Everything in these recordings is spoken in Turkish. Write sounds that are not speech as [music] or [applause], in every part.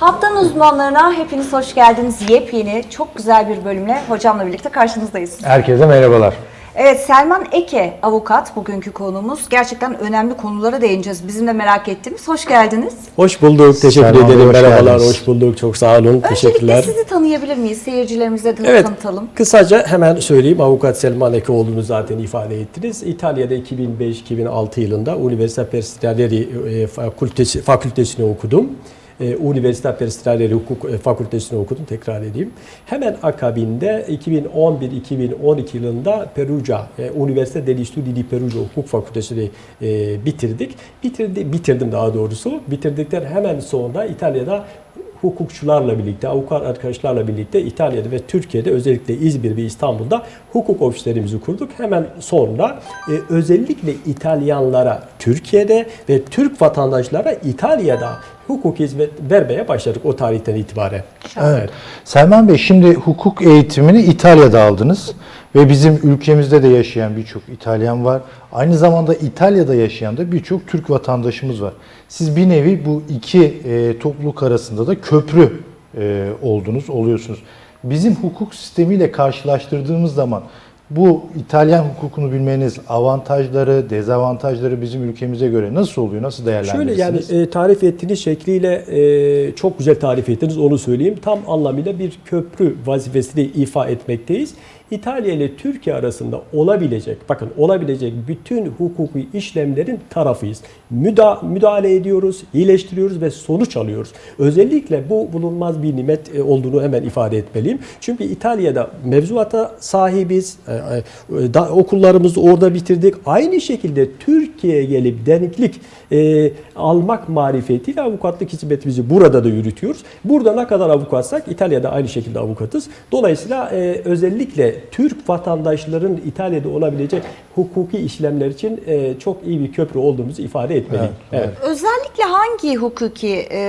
Haftanın uzmanlarına hepiniz hoş geldiniz. Yepyeni, çok güzel bir bölümle hocamla birlikte karşınızdayız. Herkese merhabalar. Evet, Selman Eke avukat bugünkü konuğumuz. Gerçekten önemli konulara değineceğiz. Bizim de merak ettiğimiz. Hoş geldiniz. Hoş bulduk. Teşekkür Selman ederim. hoş Merhabalar. geldiniz. Hoş bulduk. Çok sağ olun. Teşekkürler. Öncelikle sizi tanıyabilir miyiz? Seyircilerimize de Evet. tanıtalım. Kısaca hemen söyleyeyim. Avukat Selman Eke olduğunu zaten ifade ettiniz. İtalya'da 2005-2006 yılında Università per Stranieri e, fakültesi, fakültesini okudum. E, Stranieri Hukuk e, Fakültesini okudum. Tekrar edeyim. Hemen akabinde 2011-2012 yılında Perugia, e, Università degli Studi di Perugia Hukuk Fakültesini e, bitirdik. Bitirdi, bitirdim daha doğrusu. Bitirdikten hemen sonra İtalya'da hukukçularla birlikte, avukat arkadaşlarla birlikte İtalya'da ve Türkiye'de özellikle İzmir ve İstanbul'da hukuk ofislerimizi kurduk. Hemen sonra e, özellikle İtalyanlara Türkiye'de ve Türk vatandaşlara İtalya'da hukuk hizmet vermeye başladık o tarihten itibaren. Evet. Selman Bey şimdi hukuk eğitimini İtalya'da aldınız ve bizim ülkemizde de yaşayan birçok İtalyan var. Aynı zamanda İtalya'da yaşayan da birçok Türk vatandaşımız var. Siz bir nevi bu iki e, topluluk arasında da köprü e, oldunuz, oluyorsunuz. Bizim hukuk sistemiyle karşılaştırdığımız zaman bu İtalyan hukukunu bilmeniz avantajları, dezavantajları bizim ülkemize göre nasıl oluyor? Nasıl Şöyle değerlendirirsiniz? yani e, tarif ettiğiniz şekliyle e, çok güzel tarif ettiniz onu söyleyeyim. Tam anlamıyla bir köprü vazifesini ifa etmekteyiz. İtalya ile Türkiye arasında olabilecek, bakın olabilecek bütün hukuki işlemlerin tarafıyız. Müda, müdahale ediyoruz, iyileştiriyoruz ve sonuç alıyoruz. Özellikle bu bulunmaz bir nimet e, olduğunu hemen ifade etmeliyim. Çünkü İtalya'da mevzuata sahibiz, e, e, okullarımızı orada bitirdik. Aynı şekilde Türkiye'ye gelip deniklik almak marifetiyle avukatlık hizmetimizi burada da yürütüyoruz. Burada ne kadar avukatsak İtalya'da aynı şekilde avukatız. Dolayısıyla özellikle Türk vatandaşların İtalya'da olabilecek hukuki işlemler için e, çok iyi bir köprü olduğumuzu ifade etmeliyim. Evet, Evet. Özellikle hangi hukuki e,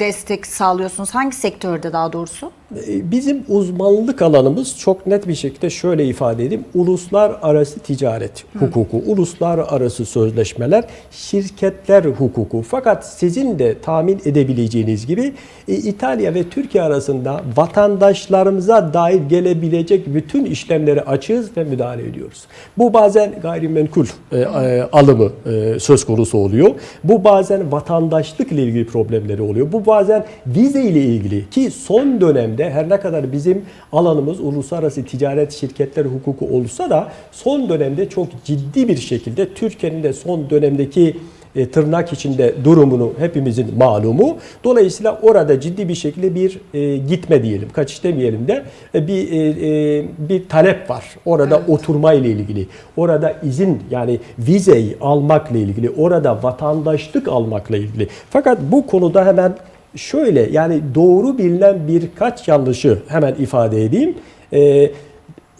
destek sağlıyorsunuz? Hangi sektörde daha doğrusu? E, Bizim uzmanlık alanımız çok net bir şekilde şöyle ifade edeyim. Uluslararası ticaret hukuku, uluslararası sözleşmeler, şirketler hukuku. Fakat sizin de tahmin edebileceğiniz gibi e, İtalya ve Türkiye arasında vatandaşlarımıza dair gelebilecek bütün işlemleri açığız ve müdahale ediyoruz. Bu bazen gayrimenkul e, alımı e, söz konusu oluyor. Bu bazen vatandaşlık ile ilgili problemleri oluyor. Bu bazen vize ile ilgili ki son dönemde her ne kadar bizim alanımız uluslararası ticaret şirketler hukuku olsa da son dönemde çok ciddi bir şekilde Türkiye'nin de son dönemdeki e, tırnak içinde durumunu hepimizin malumu. Dolayısıyla orada ciddi bir şekilde bir e, gitme diyelim, kaçış demeyelim de e, bir e, e, bir talep var. Orada oturma ile ilgili, orada izin yani vizeyi almakla ilgili, orada vatandaşlık almakla ilgili. Fakat bu konuda hemen şöyle yani doğru bilinen birkaç yanlışı hemen ifade edeyim. E,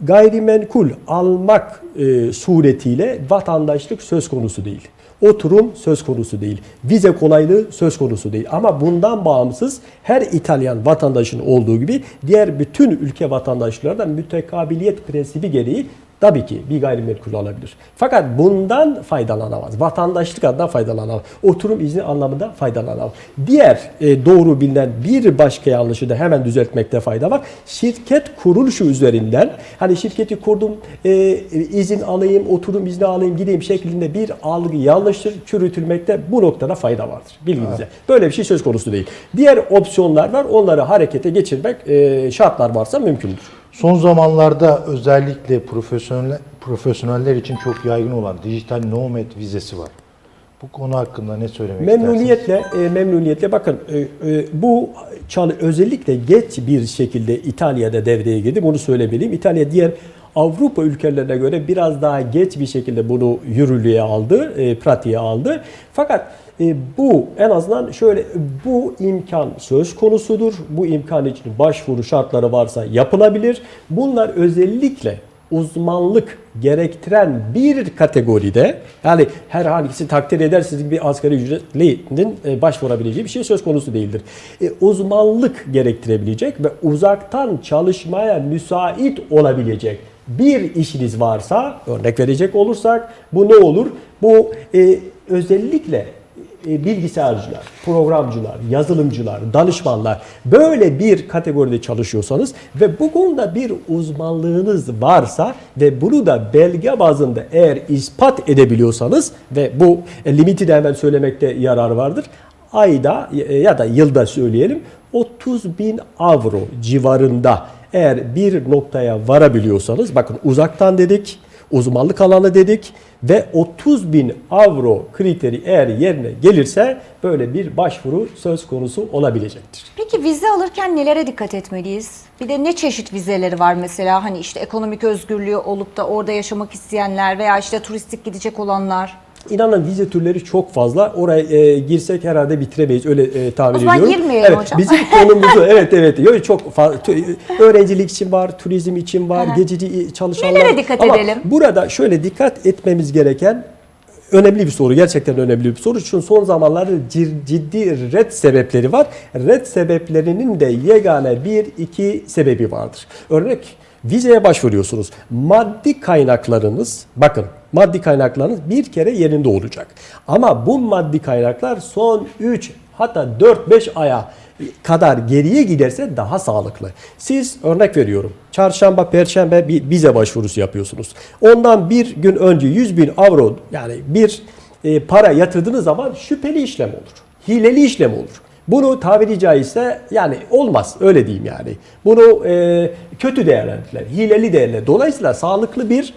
gayrimenkul almak e, suretiyle vatandaşlık söz konusu değil. Oturum söz konusu değil. Vize kolaylığı söz konusu değil. Ama bundan bağımsız her İtalyan vatandaşın olduğu gibi diğer bütün ülke vatandaşları da mütekabiliyet prensibi gereği tabii ki bir gayrimenkul alabilir. Fakat bundan faydalanamaz. Vatandaşlık adına faydalanamaz. Oturum izni anlamında faydalanamaz. Diğer e, doğru bilinen bir başka yanlışı da hemen düzeltmekte fayda var. Şirket kuruluşu üzerinden hani şirketi kurdum, e, izin alayım, oturum izni alayım, gideyim şeklinde bir algı yanlıştır, çürütülmekte bu noktada fayda vardır. Bilginize. Böyle bir şey söz konusu değil. Diğer opsiyonlar var. Onları harekete geçirmek e, şartlar varsa mümkündür. Son zamanlarda özellikle profesyonel profesyoneller için çok yaygın olan dijital nomad vizesi var. Bu konu hakkında ne söylemek istersiniz? Memnuniyetle, e, memnuniyetle bakın e, e, bu çalı özellikle geç bir şekilde İtalya'da devreye girdi. Bunu söylemeliyim. İtalya diğer Avrupa ülkelerine göre biraz daha geç bir şekilde bunu yürürlüğe aldı, e, pratiğe aldı. Fakat e, bu en azından şöyle bu imkan söz konusudur. Bu imkan için başvuru şartları varsa yapılabilir. Bunlar özellikle uzmanlık gerektiren bir kategoride yani herhangisi takdir edersiniz bir asgari ücretlinin e, başvurabileceği bir şey söz konusu değildir. E, uzmanlık gerektirebilecek ve uzaktan çalışmaya müsait olabilecek bir işiniz varsa örnek verecek olursak bu ne olur? Bu e, özellikle bilgisayarcılar, programcılar, yazılımcılar, danışmanlar böyle bir kategoride çalışıyorsanız ve bu konuda bir uzmanlığınız varsa ve bunu da belge bazında eğer ispat edebiliyorsanız ve bu e, limiti de hemen söylemekte yarar vardır. Ayda e, ya da yılda söyleyelim 30 bin avro civarında eğer bir noktaya varabiliyorsanız bakın uzaktan dedik, uzmanlık alanı dedik ve 30 bin avro kriteri eğer yerine gelirse böyle bir başvuru söz konusu olabilecektir. Peki vize alırken nelere dikkat etmeliyiz? Bir de ne çeşit vizeleri var mesela? Hani işte ekonomik özgürlüğü olup da orada yaşamak isteyenler veya işte turistik gidecek olanlar. İnanın vize türleri çok fazla. Oraya e, girsek herhalde bitiremeyiz. Öyle e, tahmin O zaman ediyorum. girmeyelim evet, hocam. Bizim konumuzu evet evet. Yo, çok fazla öğrencilik için var, turizm için var, geçici çalışanlar. Nelere dikkat Ama edelim? Burada şöyle dikkat etmemiz gereken önemli bir soru. Gerçekten önemli bir soru. Çünkü son zamanlarda cid- ciddi red sebepleri var. Red sebeplerinin de yegane bir iki sebebi vardır. Örnek vizeye başvuruyorsunuz. Maddi kaynaklarınız bakın maddi kaynaklarınız bir kere yerinde olacak. Ama bu maddi kaynaklar son 3 hatta 4-5 aya kadar geriye giderse daha sağlıklı. Siz örnek veriyorum. Çarşamba, perşembe bir vize başvurusu yapıyorsunuz. Ondan bir gün önce 100 bin avro yani bir e, para yatırdığınız zaman şüpheli işlem olur. Hileli işlem olur. Bunu tabiri caizse yani olmaz öyle diyeyim yani. Bunu e, kötü değerlendirirler, hileli değerlendirirler. Dolayısıyla sağlıklı bir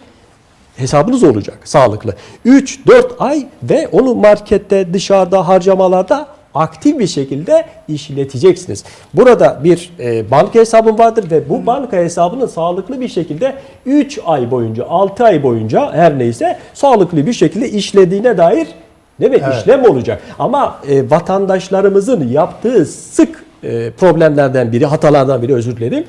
hesabınız olacak sağlıklı. 3-4 ay ve onu markette dışarıda harcamalarda aktif bir şekilde işleteceksiniz. Burada bir e, banka hesabım vardır ve bu banka hesabını sağlıklı bir şekilde 3 ay boyunca 6 ay boyunca her neyse sağlıklı bir şekilde işlediğine dair Demek Evet. işlem olacak. Ama e, vatandaşlarımızın yaptığı sık e, problemlerden biri, hatalardan biri özür dilerim.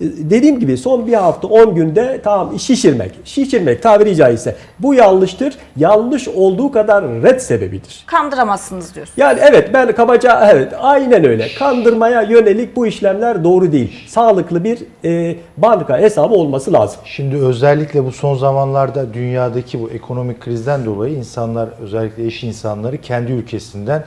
Dediğim gibi son bir hafta 10 günde tamam şişirmek, şişirmek tabiri caizse bu yanlıştır. Yanlış olduğu kadar red sebebidir. Kandıramazsınız diyorsun. Yani evet ben kabaca evet aynen öyle. Kandırmaya yönelik bu işlemler doğru değil. Sağlıklı bir e, banka hesabı olması lazım. Şimdi özellikle bu son zamanlarda dünyadaki bu ekonomik krizden dolayı insanlar özellikle eş insanları kendi ülkesinden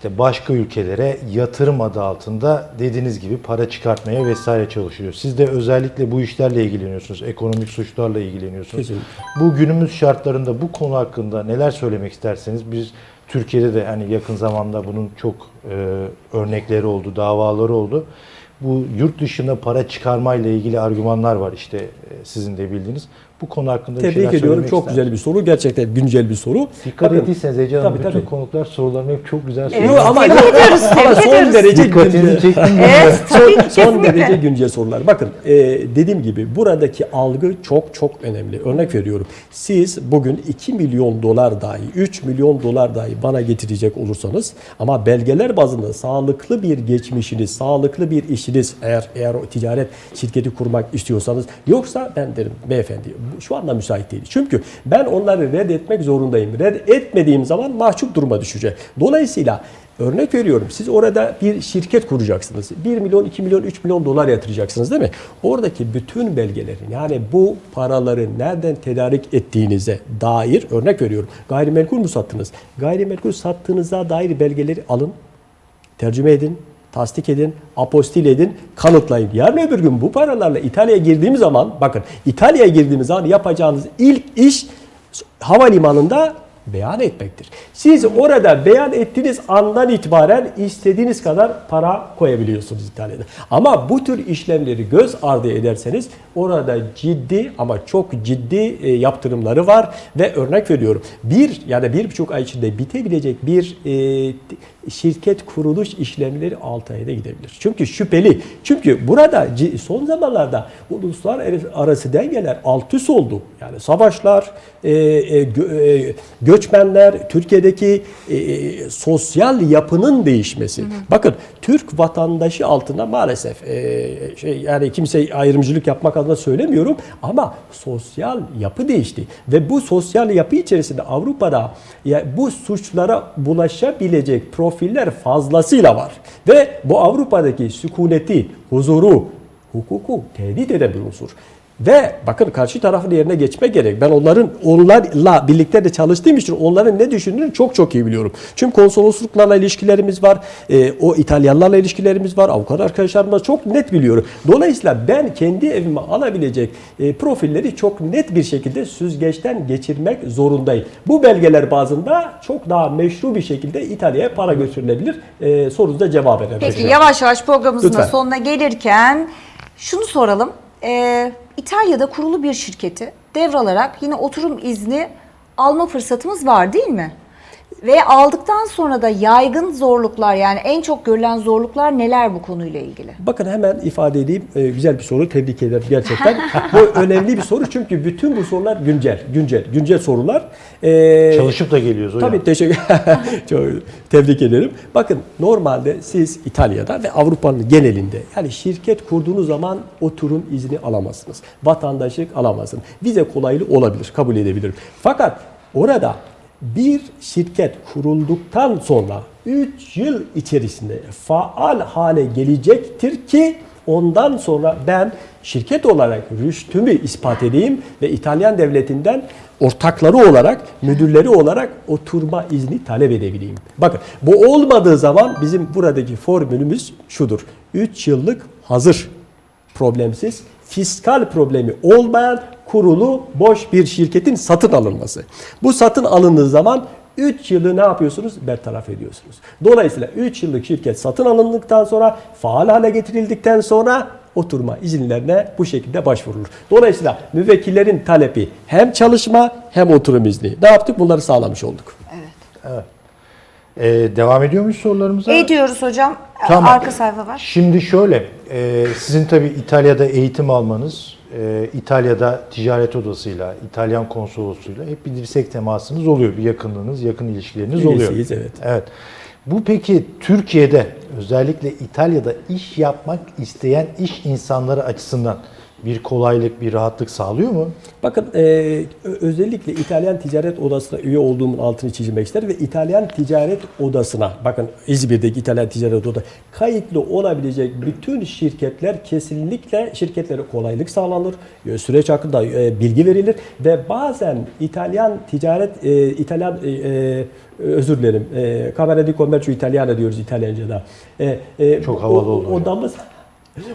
işte başka ülkelere yatırım adı altında dediğiniz gibi para çıkartmaya vesaire çalışıyor. Siz de özellikle bu işlerle ilgileniyorsunuz. Ekonomik suçlarla ilgileniyorsunuz. Kesinlikle. Bu günümüz şartlarında bu konu hakkında neler söylemek isterseniz biz Türkiye'de de hani yakın zamanda bunun çok e, örnekleri oldu, davaları oldu. Bu yurt dışına para çıkarmayla ilgili argümanlar var işte e, sizin de bildiğiniz. Bu konu hakkında bir Tebrik şeyler ediyorum. Çok ister güzel bir soru. Gerçekten güncel bir soru. Dikkat Bakın, ettiyseniz Ece Hanım Tabii, bütün tabii. konuklar sorularını hep çok güzel Evet. soruyor. Yok ama, Tebrik ediyoruz, ama son ediyoruz. derece güncel. Evet, tabii son, son derece güncel sorular. Bakın e, dediğim gibi buradaki algı çok çok önemli. Örnek veriyorum. Siz bugün 2 milyon dolar dahi 3 milyon dolar dahi bana getirecek olursanız ama belgeler bazında sağlıklı bir geçmişiniz, sağlıklı bir işiniz eğer eğer o ticaret şirketi kurmak istiyorsanız yoksa ben derim beyefendi şu anda müsait değil. Çünkü ben onları reddetmek zorundayım. Reddetmediğim zaman mahcup duruma düşecek. Dolayısıyla Örnek veriyorum siz orada bir şirket kuracaksınız. 1 milyon, 2 milyon, 3 milyon dolar yatıracaksınız değil mi? Oradaki bütün belgelerin yani bu paraları nereden tedarik ettiğinize dair örnek veriyorum. Gayrimenkul mu sattınız? Gayrimenkul sattığınıza dair belgeleri alın, tercüme edin, tasdik edin, apostil edin, kanıtlayın. Yarın öbür gün bu paralarla İtalya'ya girdiğimiz zaman bakın İtalya'ya girdiğimiz zaman yapacağınız ilk iş havalimanında beyan etmektir. Siz orada beyan ettiğiniz andan itibaren istediğiniz kadar para koyabiliyorsunuz İtalya'da. Ama bu tür işlemleri göz ardı ederseniz orada ciddi ama çok ciddi e, yaptırımları var ve örnek veriyorum bir ya da bir buçuk ay içinde bitebilecek bir e, şirket kuruluş işlemleri 6 ayda gidebilir. Çünkü şüpheli. Çünkü burada son zamanlarda uluslararası dengeler alt üst oldu. Yani savaşlar, e, e, e, göçmenler, Türkiye'deki sosyal yapının değişmesi. Bakın Türk vatandaşı altında maalesef şey yani kimse ayrımcılık yapmak adına söylemiyorum ama sosyal yapı değişti ve bu sosyal yapı içerisinde Avrupa'da ya bu suçlara bulaşabilecek profiller fazlasıyla var ve bu Avrupa'daki sükuneti, huzuru, hukuku tehdit eden bir unsur. Ve bakın karşı tarafın yerine geçmek gerek. Ben onların onlarla birlikte de çalıştığım için onların ne düşündüğünü çok çok iyi biliyorum. Çünkü konsolosluklarla ilişkilerimiz var. e, o İtalyanlarla ilişkilerimiz var. Avukat arkadaşlarımla çok net biliyorum. Dolayısıyla ben kendi evime alabilecek e, profilleri çok net bir şekilde süzgeçten geçirmek zorundayım. Bu belgeler bazında çok daha meşru bir şekilde İtalya'ya para götürülebilir. E, sorunuza cevap verebilirim. Peki yavaş yavaş programımızın Lütfen. sonuna gelirken şunu soralım. Ee, İtalya'da kurulu bir şirketi devralarak yine oturum izni alma fırsatımız var değil mi? Ve aldıktan sonra da yaygın zorluklar yani en çok görülen zorluklar neler bu konuyla ilgili? Bakın hemen ifade edeyim. Ee, güzel bir soru. Tebrik ederim gerçekten. [laughs] bu önemli bir soru çünkü bütün bu sorular güncel. Güncel. Güncel sorular. Ee, Çalışıp da geliyoruz hocam. Tabii teşekkür [laughs] Çok tebrik ederim. Bakın normalde siz İtalya'da ve Avrupa'nın genelinde yani şirket kurduğunuz zaman oturum izni alamazsınız. Vatandaşlık alamazsınız. Vize kolaylığı olabilir, kabul edebilirim. Fakat orada bir şirket kurulduktan sonra 3 yıl içerisinde faal hale gelecektir ki ondan sonra ben şirket olarak rüştümü ispat edeyim ve İtalyan devletinden ortakları olarak, müdürleri olarak oturma izni talep edebileyim. Bakın bu olmadığı zaman bizim buradaki formülümüz şudur. 3 yıllık hazır, problemsiz, fiskal problemi olmayan kurulu boş bir şirketin satın alınması. Bu satın alındığı zaman 3 yılı ne yapıyorsunuz? Bertaraf ediyorsunuz. Dolayısıyla 3 yıllık şirket satın alındıktan sonra faal hale getirildikten sonra oturma izinlerine bu şekilde başvurulur. Dolayısıyla müvekkillerin talebi hem çalışma hem oturum izni. Ne yaptık? Bunları sağlamış olduk. Ee, devam ediyor muyuz sorularımıza? Ediyoruz hocam. Tamam. Arka sayfa var. Şimdi şöyle, e, sizin tabii İtalya'da eğitim almanız, e, İtalya'da ticaret odasıyla, İtalyan konsolosluğuyla hep bir dirsek temasınız oluyor. Bir yakınlığınız, yakın ilişkileriniz oluyor. Üyesiyiz, evet. Evet. Bu peki Türkiye'de özellikle İtalya'da iş yapmak isteyen iş insanları açısından bir kolaylık, bir rahatlık sağlıyor mu? Bakın e, özellikle İtalyan Ticaret Odası'na üye olduğumun altını çizmek ister ve İtalyan Ticaret Odası'na bakın İzmir'deki İtalyan Ticaret Odası kayıtlı olabilecek bütün şirketler kesinlikle şirketlere kolaylık sağlanır. E, Süreç hakkında e, bilgi verilir ve bazen İtalyan Ticaret e, İtalyan e, e, özür dilerim. E, Camera di Commercio Italiana diyoruz İtalyanca'da. E, e, Çok havalı o- oldu hocam. Odamız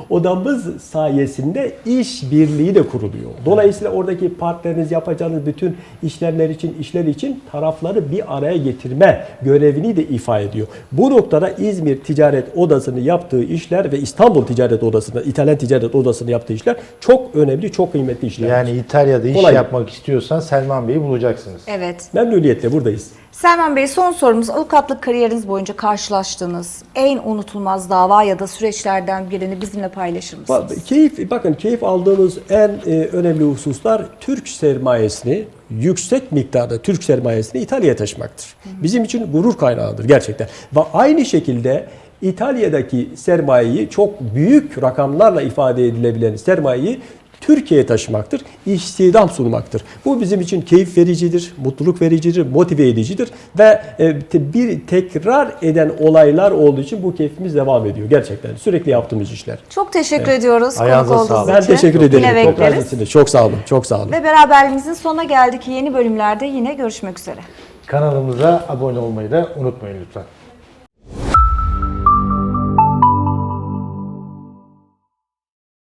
Odamız sayesinde iş birliği de kuruluyor. Dolayısıyla oradaki partneriniz yapacağınız bütün işlemler için, işler için tarafları bir araya getirme görevini de ifade ediyor. Bu noktada İzmir Ticaret Odası'nın yaptığı işler ve İstanbul Ticaret Odası'nın, İtalyan Ticaret Odası'nın yaptığı işler çok önemli, çok kıymetli işler. Yani İtalya'da iş Kolay. yapmak istiyorsan Selman Bey'i bulacaksınız. Evet. Memnuniyetle buradayız. Selman Bey son sorumuz avukatlık kariyeriniz boyunca karşılaştığınız en unutulmaz dava ya da süreçlerden birini bizimle paylaşır mısınız? Ba- Keyif, bakın keyif aldığımız en e, önemli hususlar Türk sermayesini yüksek miktarda Türk sermayesini İtalya'ya taşımaktır. Bizim için gurur kaynağıdır gerçekten. Ve aynı şekilde İtalya'daki sermayeyi çok büyük rakamlarla ifade edilebilen sermayeyi Türkiye'ye taşımaktır, istihdam sunmaktır. Bu bizim için keyif vericidir, mutluluk vericidir, motive edicidir ve e, bir tekrar eden olaylar olduğu için bu keyfimiz devam ediyor gerçekten. Sürekli yaptığımız işler. Çok teşekkür ediyoruz Ayağınıza konuk olduğunuz için. Ben teşekkür ederim. Yine Çok bekleriz. naziksiniz. Çok sağ olun. Çok sağ olun. Ve beraberliğimizin sonuna geldik. Yeni bölümlerde yine görüşmek üzere. Kanalımıza abone olmayı da unutmayın lütfen.